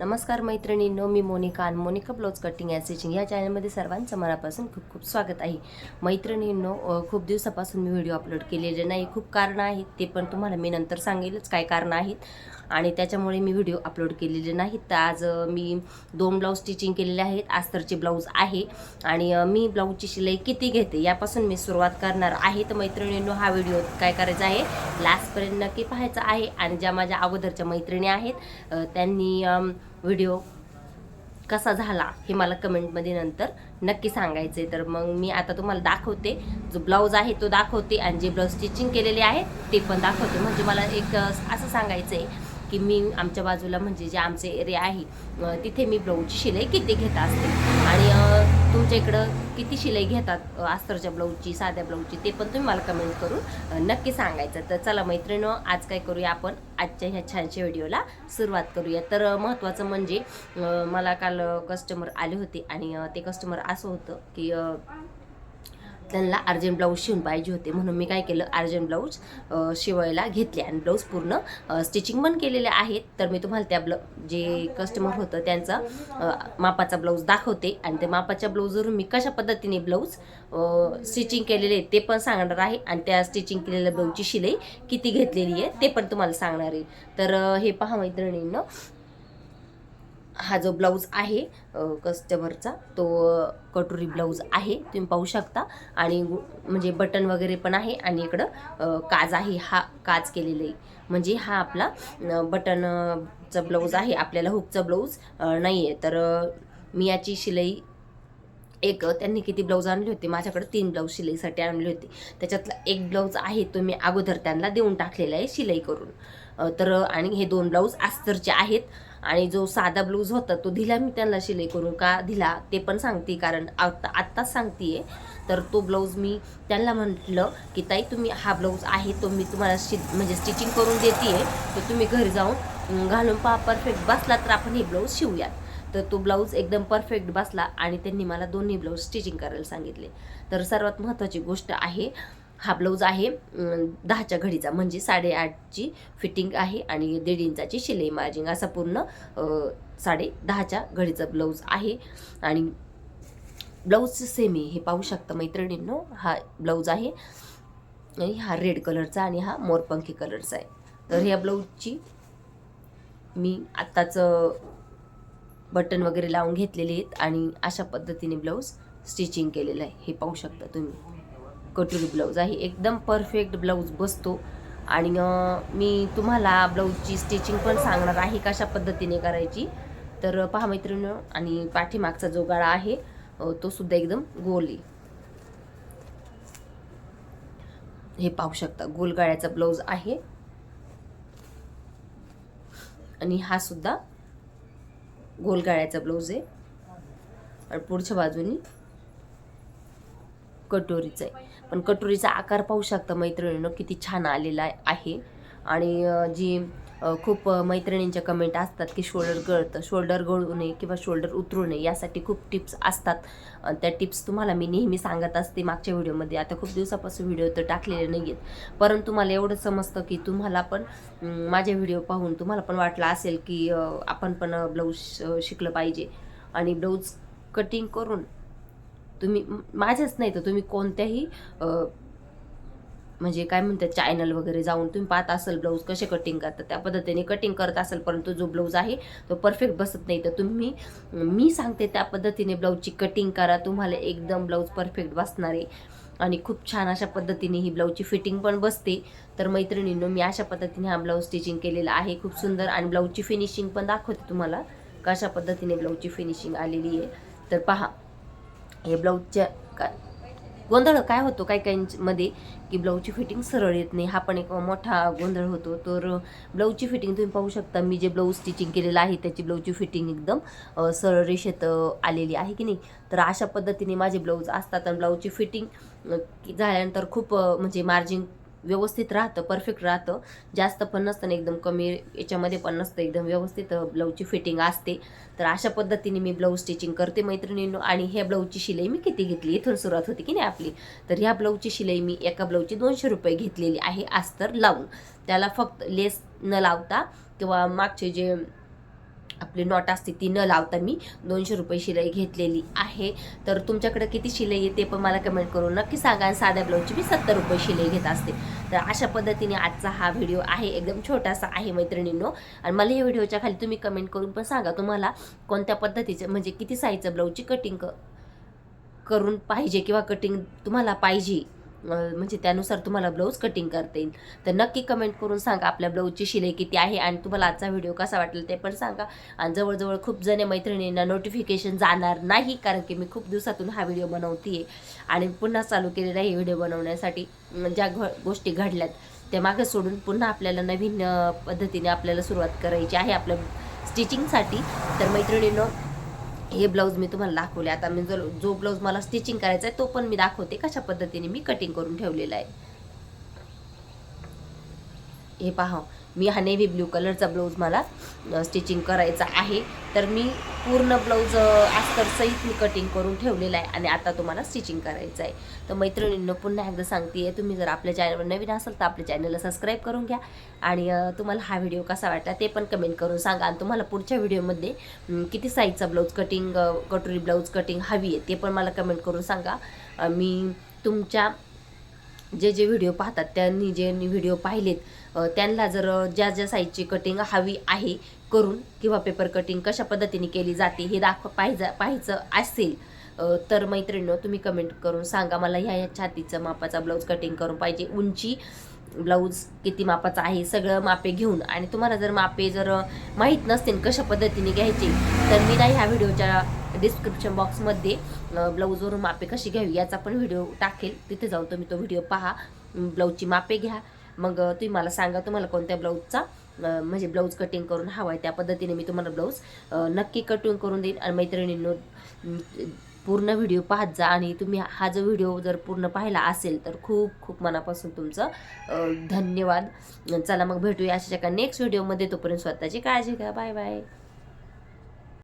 नमस्कार मैत्रिणींनो मी मोनिका आणि Monika blouse cutting and stitching या चॅनलमध्ये सर्वांचं मनापासून खूप खूप स्वागत आहे. मैत्रिणींनो खूप दिवसापासून मी व्हिडिओ अपलोड केलेले नाही. खूप कारणं आहेत ते पण तुम्हाला मी नंतर सांगेलच काय कारणं आहेत. आणि त्याच्यामुळे मी व्हिडिओ अपलोड केलेले नाहीत तर आज मी दोन ब्लाऊज स्टिचिंग केलेले आहेत. आस्तरचे ब्लाऊज आहे. आणि मी ब्लाऊजची शिलाई किती घेते यापासून मी सुरुवात करणार आहे. तर मैत्रिणींनो हा व्हिडिओ काय करायचा आहे? लास्टपर्यंत नक्की पाहायचा आहे. आणि ज्या माझ्या अगोदरच्या मैत्रिणी आहेत त्यांनी व्हिडिओ कसा झाला हे मला कमेंटमध्ये नंतर नक्की सांगायचे तर मग मी आता तुम्हाला दाखवते. जो ब्लाऊज आहे तो दाखवते. आणि जे ब्लाऊज स्टिचिंग केलेले आहेत ते पण दाखवते. म्हणजे मला एक असं सांगायचं आहे की मी आमच्या बाजूला म्हणजे जे आमचे एरिया आहे तिथे मी ब्लाऊजची शिलाई किती घेत असते. आणि तुमच्या इकडं किती शिलाई घेतात अस्तरच्या ब्लाऊजची साध्या ब्लाऊजची ते पण तुम्ही मला कमेंट करून नक्की सांगायचं. तर चला मैत्रिणी आज काय करूया आपण? आजच्या ह्या छानशा व्हिडिओला सुरुवात करूया. तर महत्त्वाचं म्हणजे मला काल कस्टमर आले होते आणि ते कस्टमर असं होतं की त्यांना अर्जंट ब्लाऊज शिवून पाहिजे होते. म्हणून मी काय केलं अर्जंट ब्लाऊज शिवायला घेतले आणि ब्लाऊज पूर्ण स्टिचिंग पण केलेले आहेत. तर मी तुम्हाला त्या ब्ल जे कस्टमर होतं त्यांचा मापाचा ब्लाऊज दाखवते. आणि त्या मापाच्या ब्लाऊजवरून मी कशा पद्धतीने ब्लाऊज स्टिचिंग केलेले आहे ते पण सांगणार आहे. आणि त्या स्टिचिंग केलेल्या ब्लाऊजची शिलाई किती घेतलेली आहे ते पण तुम्हाला सांगणार आहे. तर हे पहा मैत्रिणींना हा जो ब्लाऊज आहे कस्टमरचा तो कटोरी ब्लाऊज आहे. तुम्ही पाहू शकता. आणि म्हणजे बटन वगैरे पण आहे आणि इकडं काज आहे. हा काज केलेला आहे. म्हणजे हा आपला बटनचा ब्लाऊज आहे. आपल्याला हुकचा ब्लाऊज नाही आहे तर मी याची शिलाई एक त्यांनी किती ब्लाऊज आणले होते? माझ्याकडे तीन ब्लाऊज शिलाईसाठी आणले होते. त्याच्यातला एक ब्लाऊज आहे तो मी अगोदर त्यांना देऊन टाकलेला आहे शिलाई करून. तर आणि हे दोन ब्लाऊज अस्तरचे आहेत. आणि जो साधा ब्लाऊज होता तो दिला मी त्यांना शिलाई करून का दिला ते पण सांगते कारण आत्ता आत्ताच सांगते तर तो ब्लाऊज मी त्यांना म्हटलं की ताई तुम्ही हा ब्लाऊज आहे तो मी तुम्हाला शि म्हणजे स्टिचिंग करून देते तर तुम्ही घरी जाऊन घालून पहा परफेक्ट बसला तर आपण हे ब्लाऊज शिवूयात. तर तो ब्लाऊज एकदम परफेक्ट बसला आणि त्यांनी मला दोन्ही ब्लाऊज स्टिचिंग करायला सांगितले. तर सर्वात महत्त्वाची गोष्ट आहे हा ब्लाऊज आहे दहाच्या घडीचा म्हणजे साडेआठची फिटिंग आहे आणि दीड इंचाची शिलाई मार्जिंग असा पूर्ण साडे दहाच्या घडीचा ब्लाऊज आहे. आणि ब्लाऊजचं सेम आहे हे पाहू शकता मैत्रिणींनो हा ब्लाऊज आहे. आणि हा रेड कलरचा आणि हा मोरपंखी कलरचा आहे. तर ह्या ब्लाऊजची मी आत्ताच बटन वगैरे लावून घेतलेले आहेत आणि अशा पद्धतीने ब्लाऊज स्टिचिंग केलेलं आहे. हे पाहू शकता तुम्ही. कटोरी ब्लाऊज आहे. एकदम परफेक्ट ब्लाऊज बसतो. आणि मी तुम्हाला ब्लाऊजची स्टिचिंग पण सांगणार आहे कशा पद्धतीने करायची. तर पहा मैत्रिणी आणि पाठीमागचा जो गळा आहे तो सुद्धा एकदम गोल आहे. हे पाहू शकता गोल गळ्याचा ब्लाऊज आहे. आणि हा सुद्धा गोल गळ्याचा ब्लाऊज आहे. आणि पुढच्या बाजूनी कटोरीचा आहे. पण कटोरीचा आकार पाहू शकता मैत्रिणीनं किती छान आलेला आहे. आणि जी खूप मैत्रिणींच्या कमेंट असतात की शोल्डर गळतं शोल्डर गळू नये किंवा शोल्डर उतरू नये यासाठी खूप टिप्स असतात. त्या टिप्स तुम्हाला मी नेहमी सांगत असते मागच्या व्हिडिओमध्ये. आता खूप दिवसापासून व्हिडिओ तर टाकलेले नाही आहेत परंतु मला एवढं समजतं की तुम्हाला पण माझे व्हिडिओ पाहून तुम्हाला पण वाटलं असेल की आपण पण ब्लाऊज शिकलं पाहिजे. आणि ब्लाऊज कटिंग करून तुम्ही माझ्याच नाही तर तुम्ही कोणत्याही म्हणजे काय म्हणतात चॅनल वगैरे जाऊन तुम्ही पाहत असाल ब्लाऊज कसे कटिंग करतात त्या पद्धतीने कटिंग करत असाल परंतु जो ब्लाऊज आहे तो परफेक्ट बसत नाही. तर तुम्ही मी सांगते त्या पद्धतीने ब्लाऊजची कटिंग करा. तुम्हाला एकदम ब्लाऊज परफेक्ट बसणार आहे. आणि खूप छान अशा पद्धतीने ही ब्लाऊजची फिटिंग पण बसते. तर मैत्रिणींनो मी अशा पद्धतीने हा ब्लाऊज स्टिचिंग केलेला आहे. खूप सुंदर आणि ब्लाऊजची फिनिशिंग पण दाखवते तुम्हाला कशा पद्धतीने ब्लाऊजची फिनिशिंग आलेली आहे. तर पहा हे ब्लाऊजच्या का गोंधळ काय होतो काही काहींमध्ये? की ब्लाऊजची फिटिंग सरळ येत नाही. हा पण एक मोठा गोंधळ होतो. तर ब्लाऊजची फिटिंग तुम्ही पाहू शकता. मी जे ब्लाऊज स्टिचिंग केलेलं आहे त्याची ब्लाऊजची फिटिंग एकदम सरळ रेषेत आलेली आहे की नाही? तर अशा पद्धतीने माझे ब्लाऊज असतात. आणि ब्लाऊजची फिटिंग झाल्यानंतर खूप म्हणजे मार्जिन व्यवस्थित राहतं परफेक्ट राहतं. जास्त पण नसतं एकदम कमी याच्यामध्ये पण नसतं. एकदम व्यवस्थित ब्लाऊजची फिटिंग असते. तर अशा पद्धतीने मी ब्लाऊज स्टिचिंग करते मैत्रिणींनो. आणि ह्या ब्लाऊजची शिलाई मी किती घेतली? इथून सुरुवात होती की नाही आपली? तर ह्या ब्लाऊजची शिलाई मी एका ब्लाऊजची दोनशे रुपये घेतलेली आहे. अस्तर लावून. त्याला फक्त लेस न लावता किंवा मागचे जे आपली नॉट असते ती न लावता मी दोनशे रुपये शिलाई घेतलेली आहे. तर तुमच्याकडे किती शिलाई येते पण मला कमेंट करून नक्की सांगा. आणि साध्या ब्लाऊजची मी सत्तर रुपये शिलाई घेत असते. तर अशा पद्धतीने आजचा हा व्हिडिओ आहे. एकदम छोटासा आहे मैत्रिणींनो. आणि मला या व्हिडिओच्या खाली तुम्ही कमेंट करून पण सांगा तुम्हाला कोणत्या पद्धतीचं म्हणजे किती साईजचं ब्लाऊजची कटिंग क करून पाहिजे किंवा कटिंग तुम्हाला पाहिजे. म्हणजे त्यानुसार तुम्हाला ब्लाऊज कटिंग करता येईल. तर नक्की कमेंट करून सांगा आपल्या ब्लाऊजची शिलाई किती आहे आणि तुम्हाला आजचा व्हिडिओ कसा वाटला ते पण सांगा. आणि जवळजवळ खूप जणे मैत्रिणींना नोटिफिकेशन जाणार नाही कारण की मी खूप दिवसातून हा व्हिडिओ बनवते आणि पुन्हा चालू केलेला आहे व्हिडिओ बनवण्यासाठी. ज्या घ गोष्टी घडल्यात त्या मागे सोडून पुन्हा आपल्याला नवीन पद्धतीने आपल्याला सुरुवात करायची आहे आपल्या स्टिचिंगसाठी तर मैत्रिणीनं हे ब्लाऊज मी तुम्हाला दाखवले. आता मी जर जो ब्लाऊज मला स्टिचिंग करायचा आहे तो पण मी दाखवते. कशा पद्धतीने मी कटिंग करून ठेवलेला आहे. हे पहा मी हा नेव्ही ब्ल्यू कलरचा ब्लाऊज मला स्टिचिंग करायचा आहे. तर मी पूर्ण ब्लाऊज अस्तर सहित मी कटिंग करून ठेवलेला आहे आणि आता तुम्हाला स्टिचिंग करायचं आहे. तर मैत्रिणींना पुन्हा एकदा सांगते तुम्ही जर आपल्या चॅनलवर नवीन असाल तर आपल्या चॅनलला सबस्क्राईब करून घ्या. आणि तुम्हाला हा व्हिडिओ कसा वाटला ते पण कमेंट करून सांगा. आणि तुम्हाला पुढच्या व्हिडिओमध्ये किती साईजचा ब्लाऊज कटिंग कटोरी ब्लाऊज कटिंग हवी आहे ते पण मला कमेंट करून सांगा. मी तुमच्या जे जे व्हिडिओ पाहतात त्यांनी जे व्हिडिओ पाहिलेत त्यांना जर ज्या ज्या साईजची कटिंग हवी आहे करून किंवा पेपर कटिंग कशा पद्धतीने केली जाते हे दाखव पाहिजा पाहायचं असेल तर मैत्रिणीनं तुम्ही कमेंट करून सांगा. मला ह्या ह्या छातीचं मापाचा ब्लाऊज कटिंग करून पाहिजे. उंची ब्लाऊज किती मापाचा आहे सगळं मापे घेऊन. आणि तुम्हाला जर मापे जर माहीत नसतील कशा पद्धतीने घ्यायचे तर मी ना ह्या व्हिडिओच्या डिस्क्रिप्शन बॉक्समध्ये ब्लाऊजवरून मापे कशी घ्यावी याचा पण व्हिडिओ टाकेल. तिथे जाऊन तुम्ही तो व्हिडिओ पहा. ब्लाऊजची मापे घ्या. मग तुम्ही मला सांगा तुम्हाला कोणत्या ब्लाऊजचा म्हणजे ब्लाऊज कटिंग करून हवा आहे त्या पद्धतीने मी तुम्हाला ब्लाऊज नक्की कटिंग करून देईन. आणि मैत्रिणींनो पूर्ण व्हिडिओ पाहत जा. आणि तुम्ही हा जो व्हिडिओ जर पूर्ण पाहिला असेल तर खूप खूप मनापासून तुमचं धन्यवाद. चला मग भेटूया अशा एका नेक्स्ट व्हिडिओमध्ये तोपर्यंत स्वतःची काळजी घ्या. Bye bye